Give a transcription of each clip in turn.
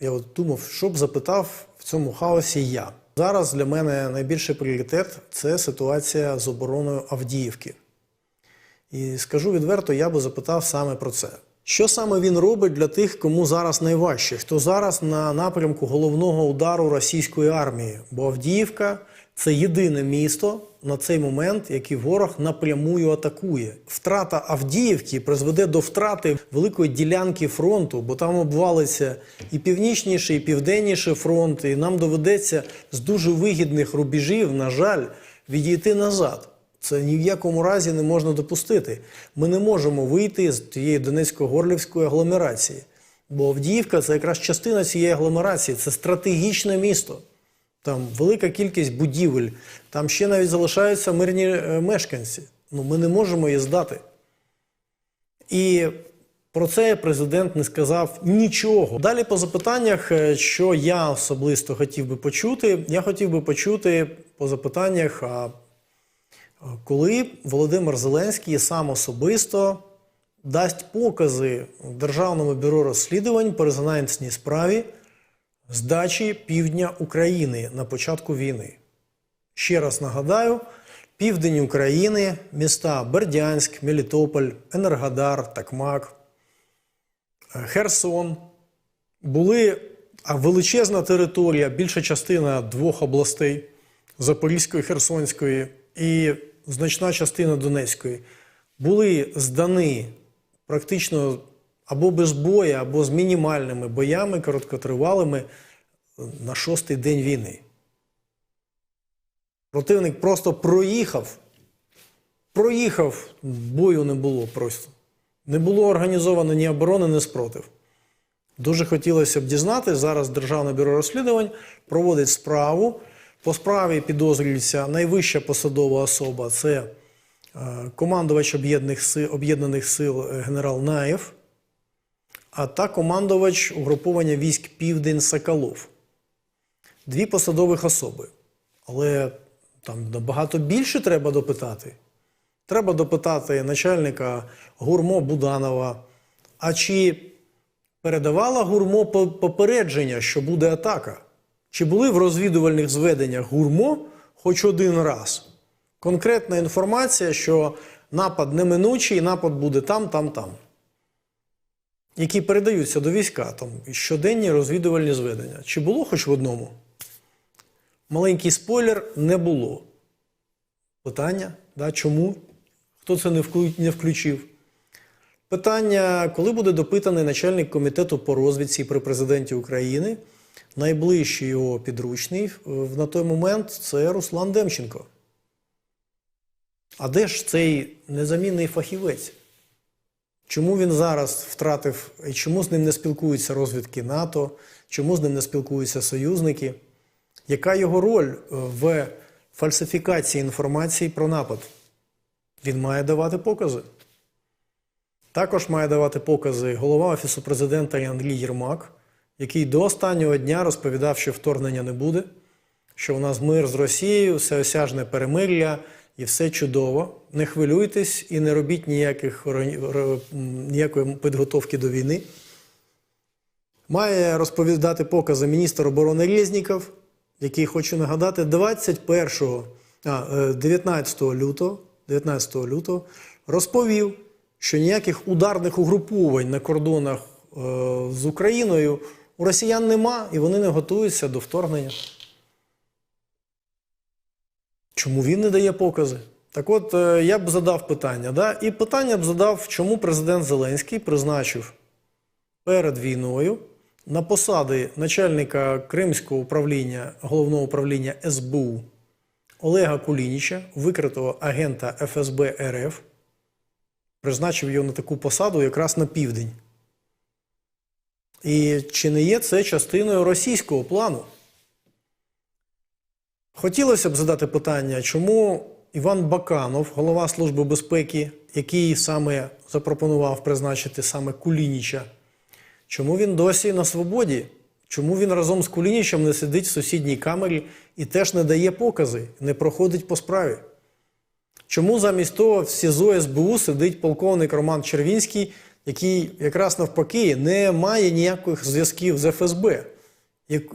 я от думав, що б запитав в цьому хаосі я. Зараз для мене найбільший пріоритет це ситуація з обороною Авдіївки. І скажу відверто, я би запитав саме про це. Що саме він робить для тих, кому зараз найважче? Хто зараз на напрямку головного удару російської армії? Бо Авдіївка це єдине місто на цей момент, який ворог напрямую атакує. Втрата Авдіївки призведе до втрати великої ділянки фронту, бо там обвалиться і північніший, і південніший фронт, і нам доведеться з дуже вигідних рубежів, на жаль, відійти назад. Це ні в якому разі не можна допустити. Ми не можемо вийти з тієї Донецько-Горлівської агломерації. Бо Авдіївка це якраз частина цієї агломерації, це стратегічне місто. Там велика кількість будівель, там ще навіть залишаються мирні е, мешканці. Ну, ми не можемо її здати. І про це президент не сказав нічого. Далі по запитаннях, е, що я особисто хотів би почути, я хотів би почути по запитаннях, а коли Володимир Зеленський сам особисто дасть покази Державному бюро розслідувань по резонансній справі здачі півдня України на початку війни. Ще раз нагадаю: південь України, міста Бердянськ, Мелітополь, Енергодар, Такмак, е, Херсон були величезна територія, більша частина двох областей Запорізької, Херсонської і значна частина Донецької були здані практично або без бою, або з мінімальними боями короткотривалими на шостий день війни. Противник просто проїхав. Проїхав, бою не було просто. Не було організовано ні оборони, ні спротив. Дуже хотілося б дізнатися, зараз Державне бюро розслідувань проводить справу. По справі підозрюється найвища посадова особа це е, командувач об'єднаних сил, об'єднаних сил е, генерал Наєв, а та командувач угруповання військ Південь Соколов. Дві посадових особи. Але там набагато більше треба допитати. Треба допитати начальника гурмо Буданова. А чи передавала гурмо попередження, що буде атака? Чи були в розвідувальних зведеннях гурмо хоч один раз? Конкретна інформація, що напад неминучий, напад буде там, там, там. Які передаються до війська, там щоденні розвідувальні зведення. Чи було хоч в одному? Маленький спойлер не було. Питання, да, чому? Хто це не включив? Питання, коли буде допитаний начальник комітету по розвідці при президенті України, найближчий його підручний на той момент це Руслан Демченко. А де ж цей незамінний фахівець? Чому він зараз втратив, і чому з ним не спілкуються розвідки НАТО, чому з ним не спілкуються союзники? Яка його роль в фальсифікації інформації про напад? Він має давати покази. Також має давати покази голова Офісу президента Андрій Єрмак, який до останнього дня розповідав, що вторгнення не буде, що у нас мир з Росією, всеосяжне перемир'я і все чудово. Не хвилюйтесь і не робіть ніяких, ніякої підготовки до війни. Має розповідати покази міністр оборони Резніков, який хочу нагадати, 21, а, е, 19 лютого, 19 лютого розповів, що ніяких ударних угруповань на кордонах е, з Україною у росіян нема, і вони не готуються до вторгнення. Чому він не дає покази? Так от е, я б задав питання, да? і питання б задав, чому президент Зеленський призначив перед війною на посади начальника Кримського управління головного управління СБУ Олега Кулініча, викритого агента ФСБ РФ, призначив його на таку посаду якраз на південь. І чи не є це частиною російського плану? Хотілося б задати питання, чому Іван Баканов, голова Служби безпеки, який саме запропонував призначити саме Кулініча, чому він досі на свободі? Чому він разом з Кулінічем не сидить в сусідній камері і теж не дає покази, не проходить по справі? Чому замість того в СІЗО СБУ сидить полковник Роман Червінський, який якраз навпаки не має ніяких зв'язків з ФСБ,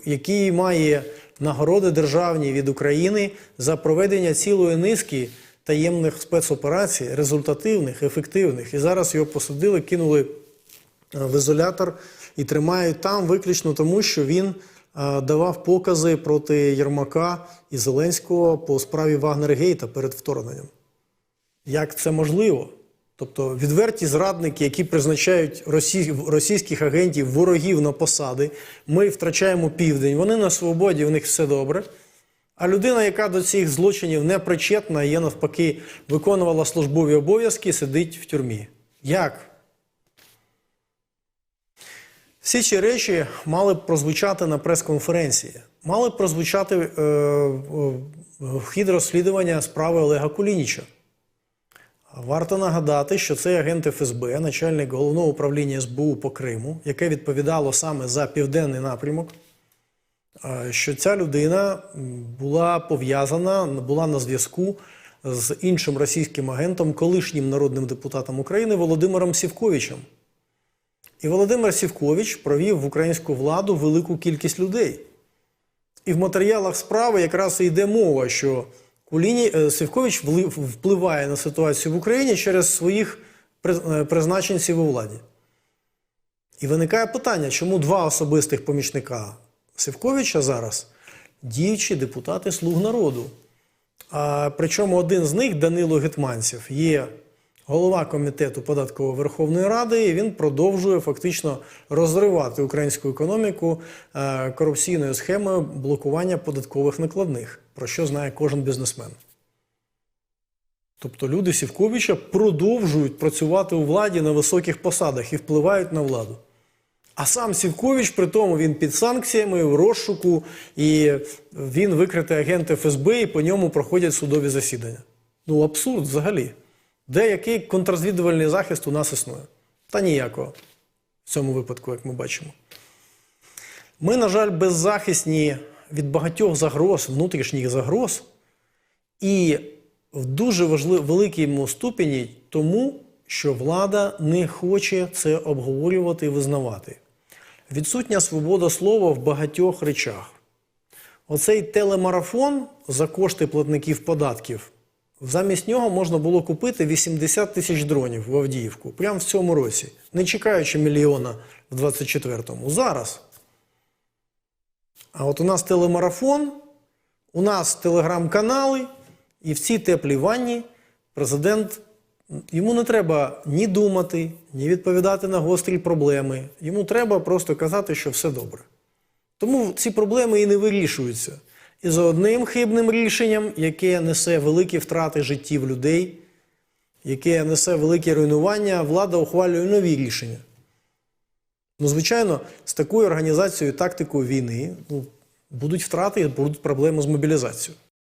який має нагороди державні від України за проведення цілої низки таємних спецоперацій, результативних, ефективних. І зараз його посадили, кинули е, в ізолятор і тримають там виключно тому, що він е, давав покази проти Єрмака і Зеленського по справі Вагнергейта перед вторгненням. Як це можливо? Тобто відверті зрадники, які призначають росій, російських агентів, ворогів на посади, ми втрачаємо південь, вони на свободі, в них все добре. А людина, яка до цих злочинів не причетна, є навпаки, виконувала службові обов'язки, сидить в тюрмі. Як? Всі ці речі мали б прозвучати на прес-конференції, мали б прозвучати е, е, хід розслідування справи Олега Кулініча. Варто нагадати, що цей агент ФСБ, начальник головного управління СБУ по Криму, яке відповідало саме за південний напрямок, е, що ця людина була пов'язана, була на зв'язку з іншим російським агентом, колишнім народним депутатом України Володимиром Сівковичем. І Володимир Сівкович провів в українську владу велику кількість людей. І в матеріалах справи якраз і йде мова, що Куліні, Сивкович Сівкович впливає на ситуацію в Україні через своїх е, призначенців у владі. І виникає питання, чому два особистих помічника Сівковича зараз діючі депутати Слуг народу. А причому один з них, Данило Гетманців, є голова комітету податкової Верховної Ради, він продовжує фактично розривати українську економіку е, корупційною схемою блокування податкових накладних, про що знає кожен бізнесмен. Тобто люди Сівковича продовжують працювати у владі на високих посадах і впливають на владу. А сам Сівкович, при тому, він під санкціями, в розшуку, і він викритий агент ФСБ, і по ньому проходять судові засідання. Ну, абсурд взагалі. Де який контррозвідувальний захист у нас існує? Та ніякого в цьому випадку, як ми бачимо. Ми, на жаль, беззахисні від багатьох загроз, внутрішніх загроз, і в дуже великому ступені тому, що влада не хоче це обговорювати і визнавати. Відсутня свобода слова в багатьох речах. Оцей телемарафон за кошти платників податків. Замість нього можна було купити 80 тисяч дронів в Авдіївку прямо в цьому році, не чекаючи мільйона в 24-му. Зараз. А от у нас телемарафон, у нас телеграм-канали, і в цій теплій ванні президент йому не треба ні думати, ні відповідати на гострі проблеми. Йому треба просто казати, що все добре. Тому ці проблеми і не вирішуються. І за одним хибним рішенням, яке несе великі втрати життів людей, яке несе великі руйнування, влада ухвалює нові рішення. Ну, звичайно, з такою організацією, тактикою війни ну, будуть втрати і будуть проблеми з мобілізацією.